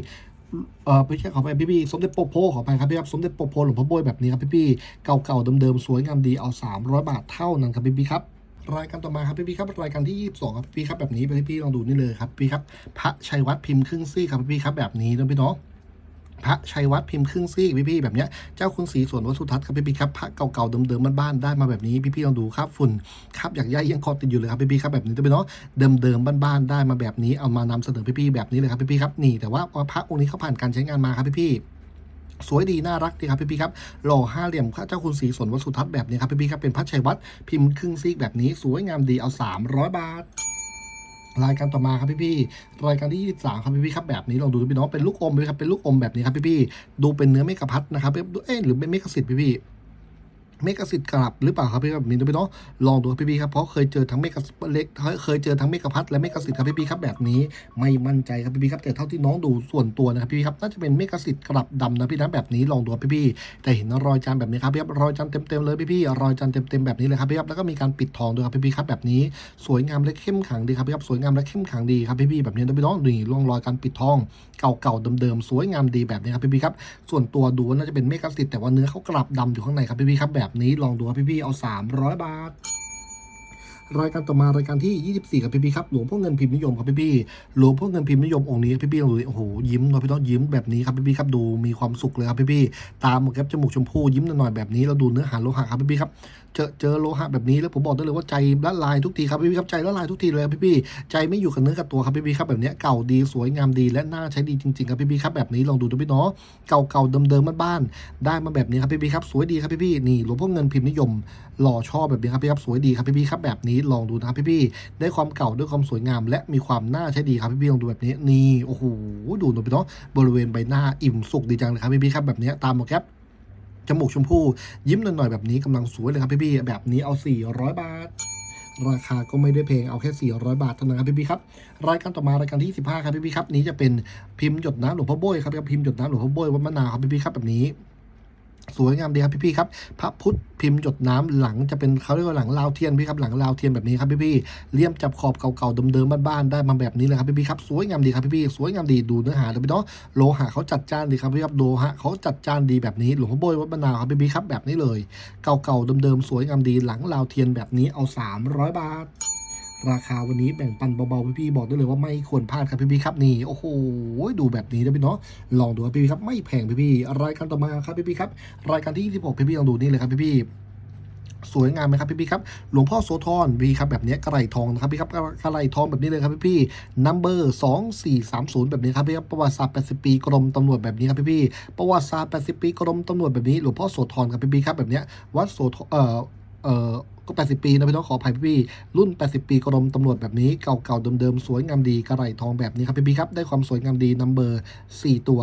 เออไม่ใช่ขอไปพี่ๆสมเด็จปกโพขอไปครับพี่ครับสมเด็จปกโพหลวงพ่อโบยแบบนี้ครับพี่ๆเก่าๆเดิมๆสวยงามดีเอา 300 บาทเท่านั้นครับพี่ๆครับรายการต่อมาครับพี่ๆครับรายการที่ 22 ครับพี่ครับแบบนี้ไปพี่ลองดูนี่เลยครับพี่ครับพระชัยวัฒน์พิมพ์ครึ่งซี่ครับพี่ๆครับแบบนี้นะพี่เนาะ พระชัยวัฒน์พิมพ์ครึ่งซี่พี่ๆแบบเนี้ยเจ้าคุณศรีส่วนวัดสุทัศน์ครับพี่ๆครับพระเก่าๆเดิมๆบ้านๆได้มาแบบนี้พี่ๆลองดูครับฝุ่นครับอยากย่ายยังคอติดอยู่เลยครับพี่ๆครับแบบนี้นะพี่เนาะเดิมๆบ้านๆได้มาแบบนี้เอามานำเสนอพี่ๆแบบนี้เลยครับพี่ๆครับนี่แต่ว่าพระองค์นี้เขาผ่านการใช้งานมาครับพี่ๆสวยดีน่ารักดีครับพี่ๆครับหล่อห้าเหลี่ยมพระเจ้าคุณศรีสนวัดสุทัศน์แบบนี้ครับพี่ๆครับเป็นพระชัยวัฒน์พิมพ์ครึ่งซีกแบบนี้สวยงามดีเอา 300 บาท รายการต่อมาครับพี่ๆรายการที่ 23 ครับพี่ๆครับแบบนี้ลองดูดูพี่น้องเป็นลูกอมเลยครับเป็นลูกอมแบบนี้ครับพี่ๆดูเป็นเนื้อเมกะพัดนะครับเอ๊ะหรือเป็นเมกะสิทธิ์พี่ๆ เมกะสิทธิ์กลับหรือเปล่าครับพี่ครับแบบนี้ดูพี่น้องลองดูครับพี่ครับเพราะเคยเจอทั้งเมกะเล็กเคยเจอทั้งเมกะพัดและเมกะสิทธิ์ครับพี่ๆครับแบบนี้ไม่มั่นใจครับพี่ๆครับแต่เท่าที่น้องดูส่วนตัวนะครับพี่ๆครับน่าจะเป็นเมกะสิทธิ์กลับดำนะพี่นะแบบนี้ลองดูครับพี่แต่เห็นรอยจานแบบนี้ครับพี่ครับรอยจานเต็มๆเลยพี่ๆรอยจานเต็มๆแบบนี้เลยครับพี่ครับแล้วก็มีการปิดทองด้วยครับพี่ๆครับแบบนี้ สวยงามและเข้มขังดีครับพี่ครับสวยงามและเข้มขังดีครับพี่แบบนี้นะพี่น้องนี่ร่องรอยการปิดทองเก่าๆเดิมๆสวยงามดีแบบนี้ครับพี่ครับส่วนตัวดูว่าน่าจะเป็นเมกะสิทธิ์แต่ว่าเนื้อเขากลับดำอยู่ข้างในครับพี่ครับแบบนี้ลองดูครับพี่ๆเอา 300 บาท รายการต่อมารายการที่ 24 ครับพี่พี่ๆครับหลวงพ่อเงินพิมพ์นิยมครับพี่พี่ๆหลวงพ่อเงินพิมพ์นิยมองค์นี้พี่พี่ๆลองดูโอ้โหยิ้มเนาะพี่น้องยิ้มแบบนี้ครับพี่พี่ๆครับดูมีความสุขเลยครับพี่พี่ๆตามหมดครับจมูกชมพูยิ้มหน่อยๆแบบนี้เราดูเนื้อหาโลหะครับพี่พี่ๆครับ เจอเจอโลหะแบบนี้แล้วผมบอกได้เลยว่าใจละลายทุกทีครับพี่พี่ครับใจละลายทุกทีเลยพี่พี่ใจไม่อยู่กับเนื้อกับตัวครับพี่พี่ครับแบบนี้เก่าดีสวยงามดีและน่าใช้ดีจริงๆครับพี่พี่ครับแบบนี้ลองดูดูพี่เนาะเก่าๆเดิมๆบ้านๆได้มาแบบนี้ครับพี่พี่ครับสวยดีครับพี่พี่นี่หลวงพ่อเงินพิมพ์นิยมหล่อชอบแบบนี้ครับพี่ครับสวยดีครับพี่พี่ครับแบบนี้ลองดูนะครับพี่พี่ได้ความเก่าด้วยความสวยงาม และมีความน่าใช้ดีครับพี่พี่ลองดูแบบนี้นี่โอ้โหดูหน่อยพี่เนาะบริเวณใบหน้าอิ่มสุขดีจังเลยครับพี่พี่ครับแบบนี้ตามมดครับ จมูกชมพู่ยิ้มหน่อยๆแบบนี้กำลังสวยเลยครับพี่พี่ๆแบบนี้เอา 400 บาท ราคาก็ไม่ได้แพงเอาแค่ 400 บาทเท่านั้นครับพี่พี่ๆครับรายการต่อมารายการที่15ครับพี่พี่ๆครับนี้จะเป็นพิมพ์หยดน้ำหลวงพ่อโบ้ยครับพิมพ์หยดน้ำหลวงพ่อโบ้ยวัดมะนาวครับพี่พี่ๆครับแบบนี้ สวยงามดีครับพี่ๆครับพระพุทธพิมพ์หยดน้ำหลังจะเป็นเขาเรียกว่าหลังลาวเทียนพี่ครับหลังลาวเทียนแบบนี้ครับพี่ๆเลี่ยมจับขอบเก่าๆเดิมๆบ้านๆได้มาแบบนี้เลยครับพี่ๆครับสวยงามดีครับพี่ๆสวยงามดีดูเนื้อหาเลยพี่เนาะโลหะเขาจัดจ้านดีครับพี่ครับโลหะเขาจัดจ้านดีแบบนี้หลวงพ่อโบยวัดมะนาวครับพี่ๆครับแบบนี้เลย เก่าๆเดิมๆสวยงามดีหลังลาวเทียนแบบนี้เอา 300 บาท ราคาวันนี้แบ่งปันเบาๆพี่ๆบอกได้เลยว่าไม่ควรพลาดครับพี่ๆครับนี่โอ้โหดูแบบนี้นะพี่เนาะลองดูครับพี่ๆครับไม่แพงพี่ๆรายการต่อมาครับพี่ๆครับรายการที่ 26พี่ๆลองดูนี่เลยครับพี่ๆสวยงามไหมครับพี่ๆครับ หลวงพ่อโสธรพี่ครับแบบนี้กระไรทองนะครับพี่ครับกระไรทองแบบนี้เลยครับพี่ๆนัมเบอร์สองสี่สามศูนย์แบบนี้ครับพี่ครับประวัติศาสตร์80ปีกรมตำรวจแบบนี้ครับพี่ๆประวัติศาสตร์80ปีกรมตำรวจแบบนี้หลวงพ่อโสธรครับพี่ๆครับแบบนี้วัดโสธรเอ่อเอ่อ ก็ 80 ปีนะพี่น้องขออภัยพี่รุ่น 80 ปีกรมตำรวจแบบนี้เก่าๆเดิมๆสวยงามดีกระไหล่ทองแบบนี้ครับพี่ๆครับได้ความสวยงามดีนัมเบอร์ 4 ตัว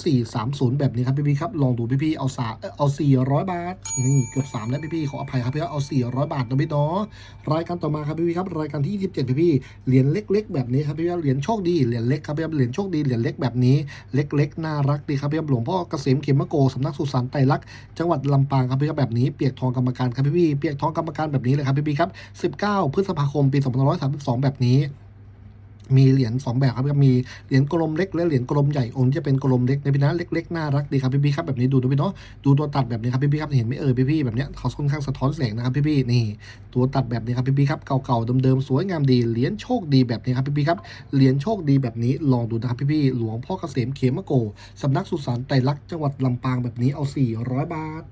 2430 แบบนี้ครับพี่ๆครับลองดูพี่ๆเอาสาเอา 400 บาทนี่เกือบ3แล้วพี่ๆขออภัยครับพี่เอา 400 บาทนะพี่น้องรายการต่อมาครับพี่ๆครับรายการที่ 27 พี่ๆเหรียญเล็ก ๆ แบบนี้ครับพี่ๆเหรียญโชคดีเหรียญเล็กครับพี่ๆเหรียญโชคดีเหรียญเล็กแบบนี้เล็ก ๆ น่ารักดีครับพี่ๆหลวงพ่อเกษมเขมโกสำนักสุสานไตรลักษณ์จังหวัดลำปางครับพี่ครับแบบนี้เปียกทองกรรมการครับพี่พี่เปียกทองกรรมการแบบนี้เลยครับพี่พี่ครับ 19 พฤษภาคมปี2532 แบบนี้มีเหรียญ2แบบครับมีเหรียญกลมเล็กและเหรียญกลมใหญ่องค์จะเป็นกลมเล็กในพี่นะเล็กๆน่ารักดีครับพี่พี่ครับแบบนี้ดูดูพี่เนาะดูตัวตัดแบบนี้ครับพี่พี่ครับเห็นไหมเอ่ยพี่พี่แบบเนี้ยเขาค่อนข้างสะท้อนแสงนะครับพี่พี่นี่ ตัวตัดแบบนี้ครับพี่พี่ครับเก่าๆเดิมๆสวยงามดีเหรียญโชคดีแบบนี้ครับพี่พี่ครับเหรียญโชคดีแบบนี้ลองดูนะครับพี่พี่หลวงพ่อเกษมเขมโกสำนักสุสานไตรลักษณ์จังหวัดลำปางแบบนี้เอา 400 บาท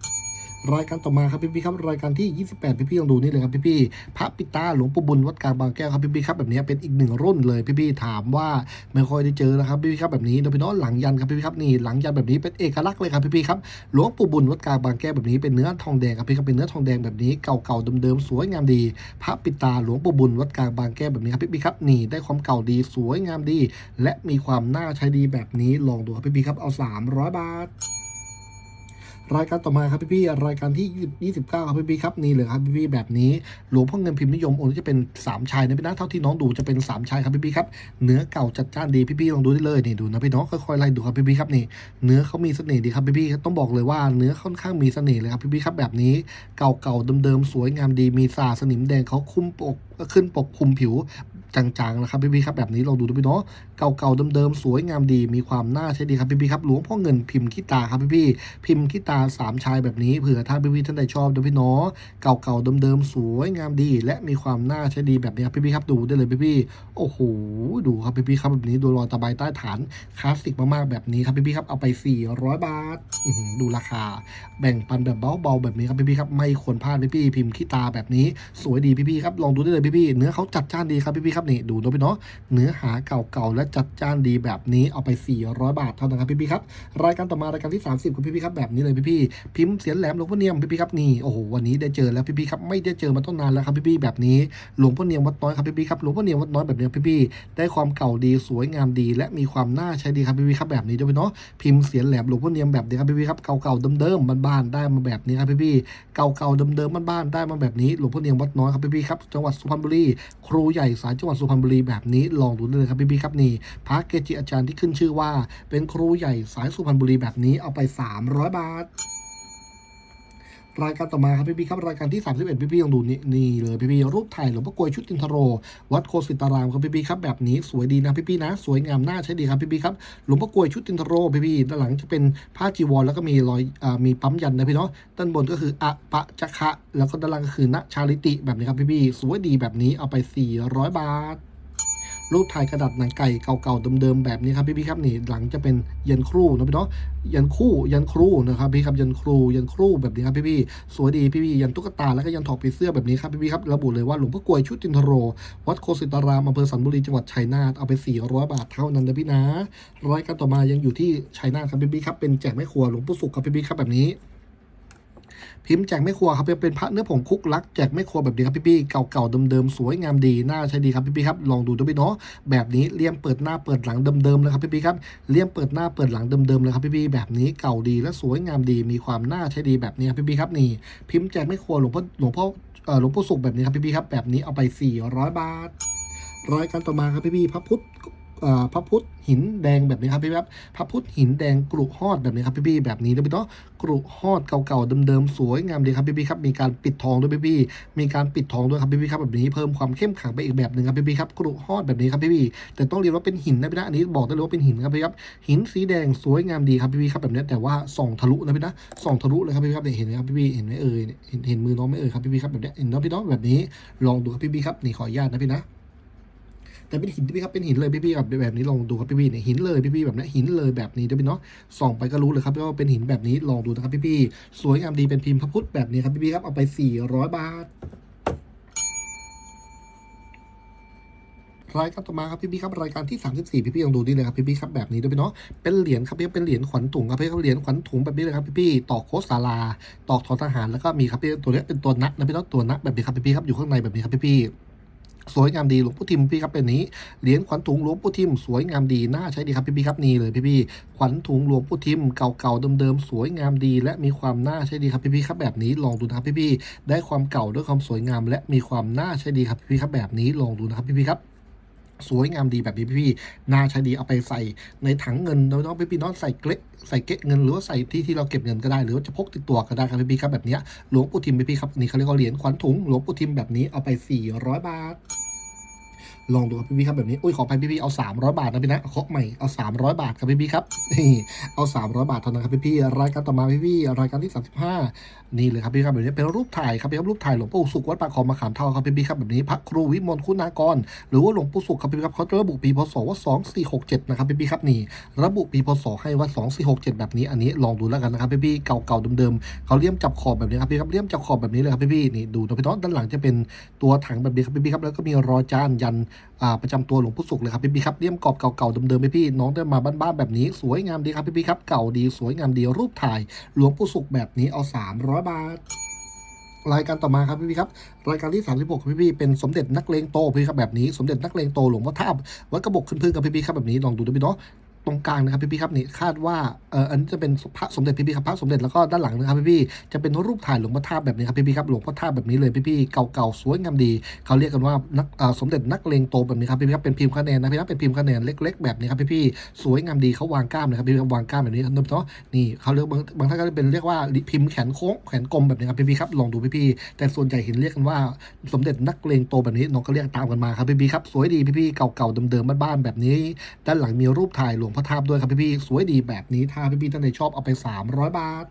รายการต่อมาครับพี่ๆครับรายการที่ 28 พี่ๆลองดูนี่เลยครับพี่ๆพระปิตาหลวงปู่บุญวัดกลางบางแก้วครับพี่ๆครับแบบนี้เป็นอีกหนึ่งรุ่นเลยพี่ๆถามว่าไม่ค่อยได้เจอนะครับพี่ๆครับแบบนี้โดยเฉพาะหลังยันครับพี่ๆครับนี่หลังยันแบบนี้เป็นเอกลักษณ์เลยครับพี่ๆครับหลวงปู่บุญวัดกลางบางแก้วแบบนี้เป็นเนื้อทองแดงครับพี่ครับเป็นเนื้อทองแดงแบบนี้เก่าๆเดิมๆสวยงามดี พระปิตาหลวงปู่บุญวัดกลางบางแก้วแบบนี้ครับพี่ๆครับนี่ได้ความเก่าดีสวยงามดี และมีความน่าใช้ดีแบบนี้ลองดูครับพี่ๆครับเอา 300 บาท รายการต่อมาครับพี่ๆรายการที่ 29 ครับพี่ๆครับนี่เลยครับพี่ๆแบบนี้หลวงพ่อเงินพิมพ์นิยมองค์จะเป็นสามชายนะพี่นะเท่าที่น้องดูจะเป็นสามชายครับพี่ๆครับเนื้อเก่าจัดจ้านดีพี่ๆลองดูได้เลยนี่ดูนะพี่น้องค่อยๆไล่ดูครับพี่ๆครับนี่เนื้อเขามีเสน่ห์ดีครับพี่ๆต้องบอกเลยว่าเนื้อค่อนข้างมีเสน่ห์เลยครับพี่ๆครับแบบนี้เก่าๆเดิมๆสวยงามดีมีสาสนิมแดงเขาคุ้มปกขึ้นปกคลุมผิวจางๆนะครับพี่ๆครับแบบนี้ลองดูดูพี่เนาะเก่าๆเดิมๆสวยงามดีมีความน่าใช้ดีครับพี่ๆครับหลวงพ่อเงินพิมพ์ขี้ตาครับพี่ๆพิมพ์ขี้ตาสามชายแบบนี้เผื่อท่านพี่ๆท่านใดชอบเดูพี่เนาะเก่าๆเดิมๆสวยงามดี และมีความน่าใช้ดีแบบนี้ครับพี่ๆครับดูได้เลยพี่ๆโอ้โหดูครับพี่ๆครับแบบนี้ดูรอยตะไบใต้ฐานคลาสสิกมากๆแบบนี้ครับพี่ๆครับเอาไป 400 บาทดูราคา แบ่งปันแบบเบาๆแบบนี้ครับพี่ๆครับไม่ควรพลาดพี่ๆพิมพ์ขี้ตาแบบนี้ สวยดีพี่ๆครับลองดูได้เลยพี่ๆเนื้อเขาจัดจ้านดีครับพี่ๆครับนี่ดูนะพี่เนาะเนื้อหาเก่าๆและจัดจ้านดีแบบนี้เอาไป 400 บาทเท่านั้นครับพี่ๆครับรายการต่อมารายการที่ 30ครับพี่ๆครับแบบนี้เลยพี่ๆพิมพ์เสียนแหลมหลวงพ่อเนียมพี่ๆครับนี่โอ้โหวันนี้ได้เจอแล้วพี่ๆครับไม่ได้เจอมาต้นนานแล้วครับพี่ๆแบบนี้หลวงพ่อเนียมวัดน้อยครับพี่ๆครับหลวงพ่อเนียมวัดน้อยแบบนี้พี่ๆได้ความเก่าดีสวยงามดี และมีความน่าใช้ดีครับพี่ๆครับแบบนี้ด้วยเนาะพิมพ์เสียนแหลมหลวงพ่อเนียมแบบนี้ครับพี่ๆครับเก่าๆเดิมๆบ้านๆได้มาแบบนี้ครับพี่ๆเก่าๆเดิมๆบ้านๆได้มาแบบนี้หลวงพ่อเนียมวัดน้อยครับพี่ๆครับจังหวัดสุพรรณบุรีครูใหญ่สายจังหวัดสุพรรณบุรีแบบนี้ลองดูได้เลยครับพี่ๆครับนี่พระเกจิอาจารย์ที่ขึ้นชื่อว่า เป็นครูใหญ่สายสุพรรณบุรีแบบนี้เอาไป 300 บาทรายการต่อมาครับพี่ๆครับรายการที่ 31 พี่ๆลองดูนี่นี่เลยพี่ๆรูปถ่ายหลวงพ่อกลวยชุดอินทโร วัดโคสิตารามครับพี่ๆครับแบบนี้สวยดีนะพี่ๆนะ สวยงามน่าใช้ดีครับพี่ๆครับหลวงพ่อกลวยชุดอินทโรพี่ๆด้านหลังจะเป็นผ้าจีวรแล้วก็มีรอยอ่ามีปั๊มยันนะพี่เนาะด้านบนก็คืออะปะจะคะแล้วก็ด้านล่างก็คือณชาลิติแบบนี้ครับพี่ๆสวยดีแบบนี้เอาไป 400 บาท รูปถ่ายกระดาษหนังไก่เก่าๆเดิมๆแบบนี้ครับพี่ๆครับนี่หลังจะเป็นยันครูนะพี่เนาะยันคู่ยันครูนะครับพี่ครับยันครูยันครูแบบนี้ครับพี่ๆสวยดีพี่ๆยันตุ๊กตาแล้วก็ยันถอดผีเสื้อแบบนี้ครับพี่ๆครับระบุเลยว่าหลวงพ่อกลวยชุตินทโร วัดโคสิตารามอำเภอสันบุรีจังหวัดชัยนาทเอาไป 400 บาทเท่านั้นนะพี่นะรายการต่อมายังอยู่ที่ชัยนาทครับพี่ๆครับเป็นแจกแม่ครัวหลวงปู่สุขครับพี่ๆครับแบบนี้ พิมพ์แจกแม่ครัวครับเป็นพระเนื้อผงคุกลักแจกแม่ครัวแบบนี้ครับพี่ๆเก่าๆเดิมๆสวยงามดีน่าใช้ดีครับพี่ๆครับลองดูด้วยเนาะแบบนี้เลี่ยมเปิดหน้าเปิดหลังเดิมๆเลยครับพี่ๆครับเลี่ยมเปิดหน้าเปิดหลังเดิมๆเลยครับพี่ๆแบบนี้เก่าดีและสวยงามดีมีความน่าใช้ดีแบบนี้ครับพี่ๆครับนี่ พิมพ์แจกแม่ครัวหลวงพ่อหลวงพ่อเอ่อหลวงพ่อสุขแบบนี้ครับพี่ๆครับแบบนี้เอาไป 400 บาทรายการต่อมาครับพี่ๆพระพุทธ พระพุทธหินแดงแบบนี้ครับพี่ๆครับพระพุทธหินแดงกรุฮอดแบบนี้ครับพี่ๆแบบนี้ด้วยพี่เนาะกรุฮอดเก่าๆเดิมๆสวยงามดีครับพี่ๆครับมีการปิดทองด้วยพี่ๆมีการปิดทองด้วยครับพี่ๆครับแบบนี้เพิ่มความเข้มขลังไปอีกแบบหนึ่งครับพี่ๆครับกรุฮอดแบบนี้ครับพี่ๆแต่ต้องเรียนว่าเป็นหินนะพี่นะอันนี้บอกได้เลยว่าเป็นหินครับพี่ครับหินสีแดงสวยงามดีครับพี่ๆครับแบบนี้แต่ว่าส่องทะลุนะพี่นะส่องทะลุเลยครับพี่ๆครับเนี่ยเห็นไหมครับพี่ๆเห็นไหมเอ่ยเห็นเห็นมือน้องไหมเอ่ยครับพี่ๆครับแบบนี้เห็นน้องพี่น้องแบบนี้ลองดูครับพี่ๆครับนี่ขออนุญาตนะพี่นะ แต่เป็นหินพี่ครับเป็นหินเลยพี่ๆแบบแบบนี้ลองดูครับพี่ๆเนี่ยหินเลยพี่ๆแบบนี้หินเลยแบบนี้ด้วยพี่เนาะส่องไปก็รู้เลยครับว่าเป็นหินแบบนี้ลองดูนะครับพี่ๆสวยงามดีเป็นพิมพ์พระพุทธแบบนี้ครับพี่ๆครับเอาไป 400 บาทรายการต่อมาครับพี่พี่ครับรายการที่ 34 พี่พี่ลองดูนี่เลยครับพี่พี่ครับแบบนี้ด้วยพี่เนาะเป็นเหรียญครับพี่เป็นเหรียญขวัญถุงครับพี่ครับเหรียญขวัญถุงแบบนี้เลยครับพี่พี่ตอกโคสศาลาตอกทอทหารแล้วก็มีครับพี่ตัวนี้เป็นตัวนักนะพี่เนาะตัวนักแบบนี้ครับพี่พี่ครับอยู่ข้างในแบบนี้ครับพี่พี่ สวยงามดีหลวงปู่ทิมพี่ครับเป็นนี้เหรียญขวัญถุงหลวงปู่ทิมสวยงามดีน่าใช้ดีครับพี่พี่ครับนี่เลยพี่พี่ขวัญถุงหลวงปู่ทิมเก่าๆเดิมๆสวยงามดี และมีความน่าใช้ดีครับพี่พี่ครับแบบนี้ลองดูนะครับพี่พี่ได้ความเก่าด้วยความสวยงาม และมีความน่าใช้ดีครับพี่พี่ครับแบบนี้ลองดูนะครับพี่พี่ครับ สวยงามดีแบบนี้พี่ๆน่าใช้ดีเอาไปใส่ในถังเงินน้องๆพี่ๆน้องใส่เกล็ดใส่เก็เงินหรือว่าใส่ที่ที่เราเก็บเงินก็ได้หรือว่าจะพกติดตัวก็ได้ครับพี่ๆครับแบบเนี้ยหลวงปู่ทิมพี่ๆครับนนี่เขาเรียกว่าเหรียญขวัญถุงหลวงปู่ทิมแบบนี้เอาไป 400 บาท ลองดูครับพี่ๆครับแบบนี้อุ้ยขอไปพี่ๆเอา 300 บาทนะพี่นะเคาะใหม่เอา 300 บาทครับพี่ๆครับนี่เอา 300 บาทเท่านั้นครับพี่ๆรายการต่อมาพี่ๆรายการที่ 35 นี่เลยครับพี่ครับแบบนี้เป็นรูปถ่ายครับพี่ครับรูปถ่ายหลวงปู่สุขวัดปากคลองมะขามเท่าครับพี่ๆครับแบบนี้พระครูวิมลคุณากร หรือว่าหลวงปู่สุขครับพี่ครับเขาระบุปีพศว่า2467นะครับพี่ๆครับนี่ ระบุปีพศให้ว่า 2467 แบบนี้อันนี้ลองดูแล้วกันนะครับพี่ๆเก่าๆเดิมๆเขาเลี่ยมจับขอบแบบนี้ครับพี่ครับเลี่ยมจับขอบแบบนี้เลยครับพี่ๆนี่ดูนะพี่น้องด้านหลังจะเป็นตัวถังแบบนี้ครับพี่ๆครับแล้วก็มีรอจานยันประจำตัวหลวงปู่สุขเลยครับพี่พี่ครับเลี่ยมกรอบเก่าๆเดิมๆพี่ๆน้องได้มาบ้านๆแบบนี้สวยงามดีครับพี่พี่ครับเก่าดีสวยงามดีรูปถ่ายหลวงปู่สุขแบบนี้เอา 300 บาทรายการต่อมาครับพี่พี่ครับรายการที่ 36ครับพี่พี่เป็นสมเด็จนักเลงโตพี่ครับแบบนี้สมเด็จนักเลงโตหลวงพ่อทาวัดกระบอกขึ้นพึ่งกับพี่พี่ครับแบบนี้ลองดูดูพี่เนาะ ตรงกลางนะครับพี่ๆครับนี่คาดว่าเอออันนี้จะเป็นพระสมเด็จพี่ๆครับพระสมเด็จแล้วก็ด้านหลังนะครับพี่ๆจะเป็นรูปถ่ายหลวงพ่อท่าแบบนี้ครับพี่ๆครับหลวงพ่อท่าแบบนี้เลยพี่ๆเก่าๆสวยงามดีเขาเรียกกันว่านักสมเด็จนักเลงโตแบบนี้ครับพี่ๆครับเป็นพิมพ์คะแนนนะพี่นะเป็นพิมพ์คะแนนเล็ก ๆ แบบนี้ครับพี่ๆสวยงามดีเขาวางกล้ามนะครับพี่ๆครับวางกล้ามแบบนี้ครับเนาะนี่เขาเรียกบางบางท่านก็เป็นเรียกว่าพิมพ์แขนโค้งแขนกลมแบบนี้ครับพี่ๆครับลองดูพี่ๆแต่ส่วนใหญ่เห็นเรียกกันว่าสมเด็จนักเลงโตแบบนี้น้องก็เรียกตามกันมาครับพี่ๆครับสวยดีพี่ๆเก่าๆเดิมๆบ้านๆแบบนี้ ด้านหลังมีรูปถ่ายหลวงพ่อทาบด้วยครับพี่ๆสวยดีแบบนี้ถ้าพี่ๆท่านใดชอบเอาไป 300 บาท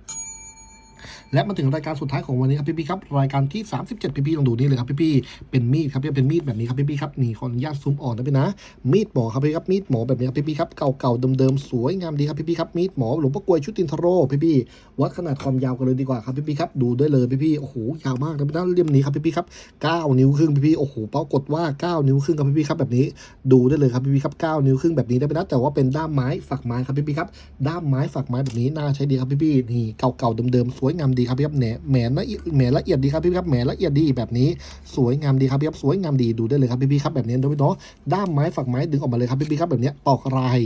และมาถึงรายการสุดท้ายของวันนี้ครับพี่ๆครับรายการที่ 37 พี่ๆลองดูนี่เลยครับพี่ๆเป็นมีดครับพี่เป็นมีดแบบนี้ครับพี่ๆครับนี่ขออนุญาตซูมออกนะพี่นะ มีดหมอครับพี่ครับมีดหมอแบบนี้ครับพี่ๆครับเก่าๆเดิมๆสวยงามดีครับพี่ๆครับมีดหมอหลวงพ่อกวยชุดตินทโรพี่ๆวัดขนาดความยาวกันเลยดีกว่าครับพี่ๆครับดูได้เลยพี่ๆโอ้โหยาวมากนะพี่นะเล่มนี้ครับพี่ๆครับ9นิ้วครึ่งพี่ๆโอ้โหปรากฏว่า9นิ้วครึ่งครับพี่ๆครับแบบนี้ดูได้เลยครับพี่ๆครับ9นิ้วครึ่งแบบนี้ได้ไหมนะแต่ว่าเป็นด้ามไม้ฝักไม้ครับพี่ๆครับด้ามไม้ฝักไม้แบบนี้น่าใช้ดีครับพี่ๆนี่เก่าๆเดิมๆสวยงามดีครับพี่ครับแหนแหมละแหมละเอียดดีครับพี่ครับแหมละเอียดดีแบบนี้สวยงามดีครับพี่ครับสวยงามดีดูได้เลยครับพี่ๆครับแบบนี้ดูพี่เนาะด้ามไม้ฝักไม้ดึงออกมาเลยครับพี่ๆครับแบบนี้ตอกลาย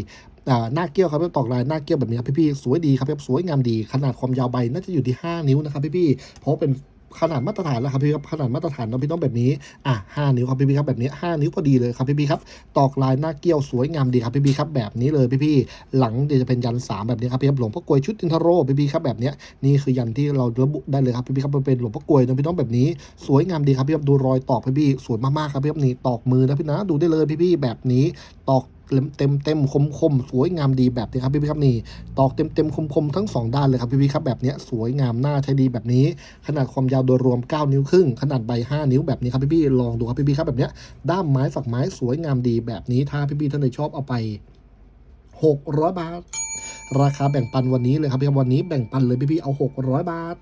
หน้าเกี้ยวครับตอกลายหน้าเกี้ยวแบบนี้ครับพี่ๆสวยดีครับพี่ครับสวยงามดีขนาดความยาวใบน่าจะอยู่ที่ 5 นิ้วนะครับพี่ๆเพราะเป็น ขนาดมาตรฐานแล้วครับพี่ครับขนาดมาตรฐานเราพี่ต้องแบบนี้อะห้านิ้วครับพี่ๆครับแบบนี้ห้านิ้วพอดีเลยครับพี่ๆครับตอกลายหน้าเกี้ยวสวยงามดีครับพี่ๆครับแบบนี้เลยพี่ๆหลังเดี๋ยวจะเป็นยันสามแบบนี้ครับพี่ครับหลวงพ่อกลวยชุดอินทโรพี่ๆครับแบบนี้นี่คือยันที่เราระบุได้เลยครับพี่ๆครับมันเป็นหลวงพ่อกลวยนะพี่ต้องแบบนี้ สวยงามดีครับพี่ครับดูรอยตอกพี่ๆสวยมากๆครับพี่ครับนี่ตอกมือนะพี่นะดูได้เลยพี่ๆแบบนี้ตอก เต็มเต็มคมคมสวยงามดีแบบนี้ครับพี่ๆครับนี่ตอกเต็มเต็มคมคมทั้งสองด้านเลยครับพี่ๆครับแบบนี้สวยงามหน่าใช้ดีแบบนี้ ขนาดความยาวโดยรวม 9 นิ้วครึ่ง ขนาดใบ 5 นิ้วแบบนี้ครับพี่ๆลองดูครับพี่ๆครับแบบนี้ด้ามไม้ฝักไม้สวยงามดีแบบนี้ถ้าพี่ๆท่านใดชอบเอาไป 600 บาท ราคาแบ่งปันวันนี้เลยครับพี่ครับวันนี้แบ่งปันเลยพี่ๆเอา 600 บาท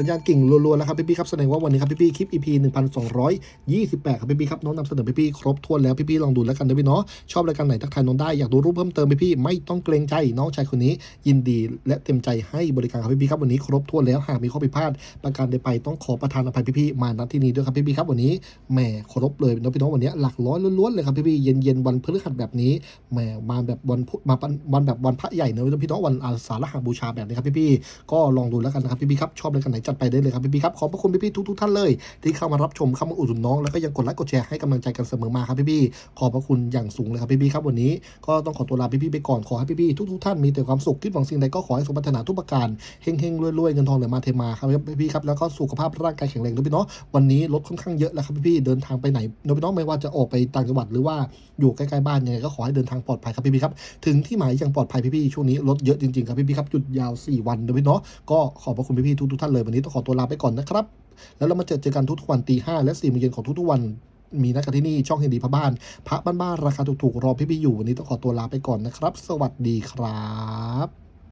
สัญญาณกิ่งรัวๆแล้วครับพี่ๆครับแสดงว่าวันนี้ครับพี่ๆคลิป EP 1228 ครับพี่ๆครับน้องนำเสนอพี่ๆครบถ้วนแล้วพี่ๆลองดูแล้วกันนะพี่เนาะชอบรายการไหนทักทายน้องได้อยากดูรูปเพิ่มเติมพี่ๆไม่ต้องเกรงใจน้องชายคนนี้ ยินดีและเต็มใจให้บริการครับพี่ๆครับวันนี้ครบถ้วนแล้วหากมีข้อผิดพลาด ประการใดไปต้องขอประทานอภัยพี่ๆมาณที่นี้ด้วยครับพี่ๆครับวันนี้แหมครบเลยน้องพี่น้องวันนี้หลักร้อยล้วนๆเลยครับพี่ๆเย็นๆวันพฤหัสแบบนี้แหมมาแบบวันมาวันแบบวันพระใหญ่เนอะพี่น้องวันอาสาฬหบูชาแบบนี้ครับพี่ๆก็ลองดูแล้วกันนะครับพี่ๆครับชอบรายการไหนจัดไปได้เลยครับพี่ๆครับขอบพระคุณพี่ๆทุกๆท่านเลย ที่เข้ามารับชมเข้ามาอุดหนุนน้องแล้วก็ยังกดไลค์กดแชร์ให้กำลังใจกันเสมอมาครับพี่ๆขอบพระคุณอย่างสูงเลยครับพี่ๆครับวันนี้ก็ต้องขอตัวลาพี่ๆไปก่อนขอให้พี่ๆทุกๆท่านมีแต่ความสุขคิดหวังสิ่งใดก็ขอให้สมปรารถนาทุกประการเฮงๆรวยๆเงินทองไหลมาเทมาครับพี่ๆครับแล้วก็สุขภาพร่างกายแข็งแรงด้วยพี่เนาะวันนี้รถค่อนข้างเยอะแล้วครับพี่ๆเดินทางไปไหนนาะพี่น้องไม่ว่าจะออกไปต่างจังหวัดหรือว่าอยู่ใกล้ๆบ้านยังไงก็ขอให้เดินทางปลอดภัยครับพี่ๆครับถึงที่หมายอย่างปลอดภัยพี่ๆช่วงนี้รถเยอะจริงๆครับพี่ๆครับหยุดยาว 4 วันนะพี่เนาะก็ขอบพระคุณพี่ๆทุกๆท่านเลยวันนี้ต้องขอตัวลาไปก่อนนะครับ แล้วเรามาเจอเจอกันทุกๆวันตีห้าและสี่โมงเย็นของทุกๆวันมีนัดกันที่นี่ช่องเฮนดีพระบ้าน พระบ้านๆราคาถูกๆรอพี่ๆอยู่วันนี้ต้องขอตัวลาไปก่อนนะครับ สวัสดีครับ